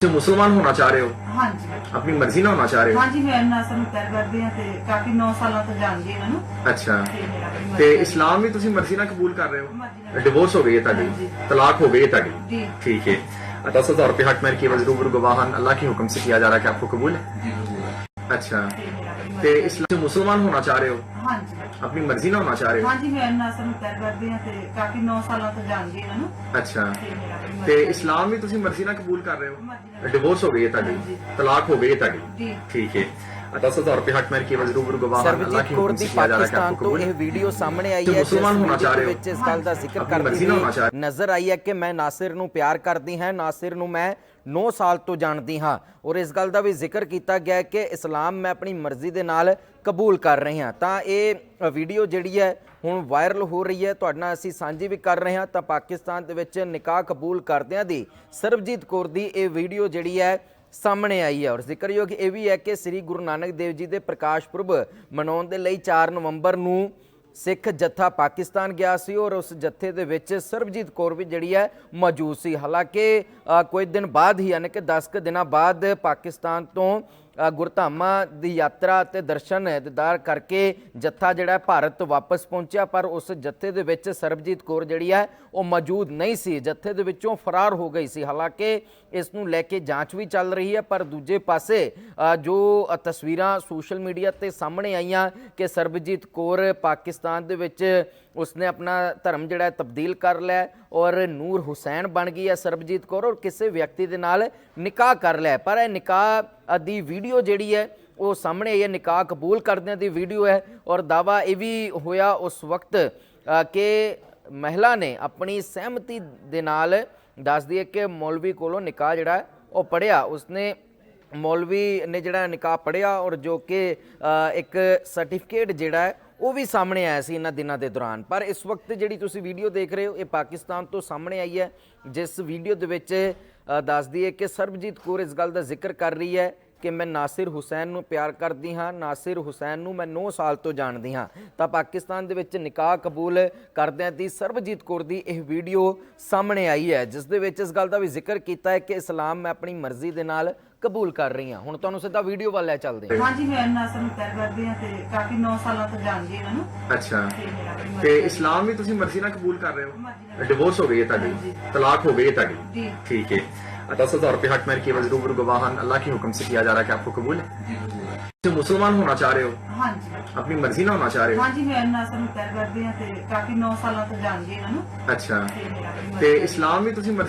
ਤੁਸੀਂ ਮੁਸਲਮਾਨ ਹੋਣਾ ਚਾਹ ਰਹੇ ਹੋ ਹਾਂਜੀ ਆਪਣੀ ਮਰਜ਼ੀ ਨਾਲ ਹੋਣਾ ਚਾਹ ਰਹੇ ਹੋ ਹਾਂਜੀ ਮੈਂ ਨਾਸਰ ਨੂੰ ਪਿਆਰ ਕਰਦੀ ਹਾਂ ਤੇ ਕਾਫੀ 9 ਸਾਲਾਂ ਤੋਂ ਜਾਣਦੀ ਹਾਂ ਇਹਨਾਂ ਨੂੰ ਅੱਛਾ ਤੇ ਮੇਰਾ ਆਪਣੀ ਤੇ ਮਰਜ਼ੀ ਇਸਲਾਮ ਵੀ ਤੁਸੀਂ ਮਰਜ਼ੀ ਨਾਲ ਕਬੂਲ ਕਰ ਰਹੇ ਹੋ ਮਰਜ਼ੀ ਨਾਲ। ਡਿਵੋਰਸ ਹੋ ਗਈ ਹੈ ਤੁਹਾਡੀ ਹਾਂਜੀ। तलाक हो गई है ਤੁਹਾਡੀ जी ठीक है दस हजार रुपये हक मेरे केवल रूबरू गवाहन अल्लाह के हुक्म से किया जा रहा है कि आपको कबूल है अच्छा ਤੇ ਇਸਲਾਮ ਮੁਸਲਮਾਨ ਹੋਣਾ ਚਾਹ ਰਹੇ ਹੋ? ਹਾਂਜੀ। ਆਪਣੀ ਮਰਜ਼ੀ ਨਾਲ ਹੋਣਾ ਚਾਹ ਰਹੇ ਹੋ? ਹਾਂਜੀ ਮੈਂ ਨਾਸਰ ਨੂੰ ਤੈਰ ਕਰਦੀ ਹਾਂ ਤੇ ਕਾਫੀ 9 ਸਾਲਾਂ ਤੋਂ ਜਾਣਦੀ ਹਾਂ ਨੂੰ ਅੱਛਾ। ਤੇ ਇਸਲਾਮ ਵੀ ਤੁਸੀਂ ਮਰਜ਼ੀ ਨਾਲ ਕਬੂਲ ਕਰ ਰਹੇ ਹੋ? ਡਿਵੋਰਸ ਹੋ ਗਈ ਹੈ ਤੁਹਾਡੀ? ਤਲਾਕ ਹੋ ਗਈ ਹੈ ਤੁਹਾਡੀ? ਠੀਕ ਹੈ। 10000 ਰੁਪਏ ਹੱਟ ਮੈਰ ਕੇਵਲ ਰੂਬਰ ਗਵਾਹ ਸਰਬਜੀਤ ਕੌਰ ਦੀ ਪਾਕਿਸਤਾਨ ਤੋਂ ਇਹ ਵੀਡੀਓ ਸਾਹਮਣੇ ਆਈ ਹੈ ਜਿਸ ਵਿੱਚ ਇਸ ਗੱਲ ਦਾ ਜ਼ਿਕਰ ਕਰਦੀ ਹੋਈ ਨਜ਼ਰ ਆਈ ਹੈ ਕਿ ਮੈਂ ਨਾਸਿਰ ਨੂੰ ਪਿਆਰ ਕਰਦੀ ਹਾਂ ਨਾਸਿਰ ਨੂੰ ਮੈਂ 9 ਸਾਲ ਤੋਂ ਜਾਣਦੀ ਹਾਂ ਔਰ ਇਸ ਗੱਲ ਦਾ ਵੀ ਜ਼ਿਕਰ ਕੀਤਾ ਗਿਆ ਕਿ ਇਸਲਾਮ ਮੈਂ ਆਪਣੀ ਮਰਜ਼ੀ ਦੇ ਨਾਲ ਕਬੂਲ ਕਰ ਰਹੀ ਹਾਂ। ਤਾਂ ਇਹ ਵੀਡੀਓ ਜਿਹੜੀ ਹੈ ਹੁਣ ਵਾਇਰਲ ਹੋ ਰਹੀ ਹੈ। ਤੁਹਾਡੇ ਨਾਲ ਅਸੀਂ ਸਾਂਝੀ ਵੀ ਕਰ ਰਹੇ ਹਾਂ। ਤਾਂ ਪਾਕਿਸਤਾਨ ਦੇ ਵਿੱਚ ਨਿਕਾਹ ਕਬੂਲ ਕਰਦਿਆਂ ਦੀ ਸਰਬਜੀਤ ਕੌਰ ਦੀ ਇਹ ਵੀਡੀਓ ਜਿਹੜੀ ਹੈ ਸਾਹਮਣੇ ਆਈ ਹੈ ਔਰ ਜ਼ਿਕਰਯੋਗ ਇਹ ਵੀ ਹੈ ਕਿ ਸ੍ਰੀ ਗੁਰੂ ਨਾਨਕ ਦੇਵ ਜੀ ਦੇ ਪ੍ਰਕਾਸ਼ ਪੁਰਬ ਮਨਾਉਣ ਦੇ ਲਈ 4 ਨਵੰਬਰ ਨੂੰ ਸਿੱਖ ਜੱਥਾ ਪਾਕਿਸਤਾਨ ਗਿਆ ਸੀ ਔਰ ਉਸ ਜੱਥੇ ਦੇ ਵਿੱਚ ਸਰਬਜੀਤ ਕੌਰ ਵੀ ਜਿਹੜੀ ਹੈ ਮੌਜੂਦ ਸੀ। ਹਾਲਾਂਕਿ ਕੁਝ ਦਿਨ ਬਾਅਦ ਹੀ, ਯਾਨੀ ਕਿ 10 ਕੁ ਦਿਨਾਂ ਬਾਅਦ ਪਾਕਿਸਤਾਨ ਤੋਂ ਗੁਰਧਾਮਾਂ ਦੀ ਯਾਤਰਾ ਤੇ ਦਰਸ਼ਨ ਦੀਦਾਰ ਕਰਕੇ ਜੱਥਾ ਜਿਹੜਾ ਭਾਰਤ ਵਾਪਸ ਪਹੁੰਚਿਆ, ਪਰ ਉਸ ਜੱਥੇ ਦੇ ਵਿੱਚ ਸਰਬਜੀਤ ਕੌਰ ਜਿਹੜੀ ਹੈ, ਉਹ ਮੌਜੂਦ ਨਹੀਂ ਸੀ। ਜੱਥੇ ਦੇ ਵਿੱਚੋਂ ਫਰਾਰ ਹੋ ਗਈ ਸੀ। ਹਾਲਾਂਕਿ ਇਸ ਨੂੰ ਲੈ ਕੇ ਜਾਂਚ ਵੀ ਚੱਲ ਰਹੀ ਹੈ, ਪਰ ਦੂਜੇ ਪਾਸੇ ਜੋ ਤਸਵੀਰਾਂ ਸੋਸ਼ਲ ਮੀਡੀਆ ਤੇ ਸਾਹਮਣੇ ਆਈਆਂ ਕਿ ਸਰਬਜੀਤ ਕੌਰ ਪਾਕਿਸਤਾਨ ਦੇ ਵਿੱਚ ਉਸਨੇ ਆਪਣਾ ਧਰਮ ਜਿਹੜਾ ਤਬਦੀਲ ਕਰ ਲਿਆ ਔਰ ਨੂਰ ਹੁਸੈਨ ਬਣ ਗਈ ਹੈ ਸਰਬਜੀਤ ਕੌਰ ਔਰ ਕਿਸੇ ਵਿਅਕਤੀ ਦੇ ਨਾਲ ਨਿਕਾਹ ਕਰ ਲਿਆ। ਪਰ ਇਹ ਨਿਕਾਹ ਦੀ ਵੀਡੀਓ ਜਿਹੜੀ ਹੈ, ਉਹ ਸਾਹਮਣੇ ਆਈ ਹੈ, ਨਿਕਾਹ ਕਬੂਲ ਕਰਦਿਆਂ ਦੀ ਵੀਡੀਓ ਹੈ। ਔਰ ਦਾਵਾ ਇਹ ਵੀ ਹੋਇਆ ਉਸ ਵਕਤ ਕਿ ਮਹਿਲਾ ਨੇ ਆਪਣੀ ਸਹਿਮਤੀ ਦੇ ਨਾਲ ਦੱਸਦੀ ਹੈ ਕਿ ਮੌਲਵੀ ਕੋਲੋਂ ਨਿਕਾਹ ਜਿਹੜਾ ਉਹ ਪੜਿਆ ਉਸਨੇ ਮੌਲਵੀ ਨੇ ਜਿਹੜਾ ਨਿਕਾਹ ਪੜਿਆ ਔਰ ਜੋ ਕਿ ਇੱਕ ਸਰਟੀਫਿਕੇਟ ਜਿਹੜਾ ਹੈ, ਉਹ ਵੀ ਸਾਹਮਣੇ ਆਇਆ ਸੀ ਇਹਨਾਂ ਦਿਨਾਂ ਦੇ ਦੌਰਾਨ। ਪਰ ਇਸ ਵਕਤ ਜਿਹੜੀ ਤੁਸੀਂ ਵੀਡੀਓ ਦੇਖ ਰਹੇ ਹੋ, ਇਹ ਪਾਕਿਸਤਾਨ ਤੋਂ ਸਾਹਮਣੇ ਆਈ ਹੈ। ਜਿਸ ਵੀਡੀਓ ਦੇ ਵਿੱਚ ਦੱਸਦੀ ਹੈ ਕਿ ਸਰਬਜੀਤ ਕੌਰ ਇਸ ਗੱਲ ਦਾ ਜ਼ਿਕਰ ਕਰ ਰਹੀ ਹੈ ਕਿ ਮੈਂ ਨਾਸਿਰ ਹੁਸੈਨ ਨੂੰ ਪਿਆਰ ਕਰਦੀ ਹਾਂ ਨਾਸਿਰ ਹੁਸੈਨ ਨੂੰ ਮੈਂ 9 ਸਾਲ ਤੋਂ ਜਾਣਦੀ ਹਾਂ। ਤਾਂ ਪਾਕਿਸਤਾਨ ਦੇ ਵਿੱਚ ਨਿਕਾਹ ਕਬੂਲ ਕਰਦਿਆਂ ਦੀ ਸਰਬਜੀਤ ਕੌਰ ਦੀ ਇਹ ਵੀਡੀਓ ਸਾਹਮਣੇ ਆਈ ਹੈ ਜਿਸ ਦੇ ਵਿੱਚ ਇਸ ਗੱਲ ਦਾ ਵੀ ਜ਼ਿਕਰ ਕੀਤਾ ਹੈ ਕਿ ਇਸਲਾਮ ਮੈਂ ਆਪਣੀ ਮਰਜ਼ੀ ਦੇ ਨਾਲ ਕਬੂਲ ਕਰ ਰਹੀ ਹਾਂ। ਹੁਣ ਤੁਹਾਨੂੰ ਸਿੱਧਾ ਵੀਡੀਓ ਵੱਲ ਲੈ ਚੱਲਦੇ ਹਾਂ। ਹਾਂਜੀ ਮੈਂ ਨਾਸਰ ਨੂੰ ਪਿਆਰ ਕਰਦੀ ਹਾਂ ਤੇ ਕਾਫੀ 9 ਸਾਲਾਂ ਤੋਂ ਜਾਣਦੀ ਹਾਂ ਨੂੰ ਅੱਛਾ। ਤੇ ਇਸਲਾਮ ਵੀ ਤੁਸੀਂ ਮਰਜ਼ੀ ਨਾਲ ਕਬੂਲ ਕਰ ਰਹੇ ਹੋ? ਡਿਵੋਰਸ ਹੋ ਗਈ ਹੈ ਤੁਹਾਡੀ? ਤਲਾਕ ਹੋ ਗਈ ਹੈ ਤੁਹਾਡੀ? ਠੀਕ ਹੈ। दस हजार रुपये हक मेरे केवल रूबरू गवाहन अल्लाह के हुक्म से किया जा रहा है कि आपको कबूल है ਤੁਸੀਂ ਮੁਸਲਮਾਨ ਹੋਣਾ ਚਾਹ ਰਹੇ ਹੋ ਹਾਂਜੀ ਆਪਣੀ ਮਰਜ਼ੀ ਨਾਲ ਹੋਣਾ ਚਾਹ ਰਹੇ ਹੋ ਹਾਂਜੀ ਮੈਂ ਨਾਸਰ ਨੂੰ ਪਿਆਰ ਕਰਦੀ ਹਾਂ ਤੇ ਕਾਫੀ 9 ਸਾਲਾਂ ਤੋਂ ਜਾਣਦੀ ਹਾਂ ਇਹਨਾਂ ਨੂੰ ਅੱਛਾ ਤੇ ਮੇਰਾ ਆਪਣੀ ਤੇ ਮਰਜ਼ੀ ਇਸਲਾਮ ਵੀ ਤੁਸੀਂ ਮਰਜ਼ੀ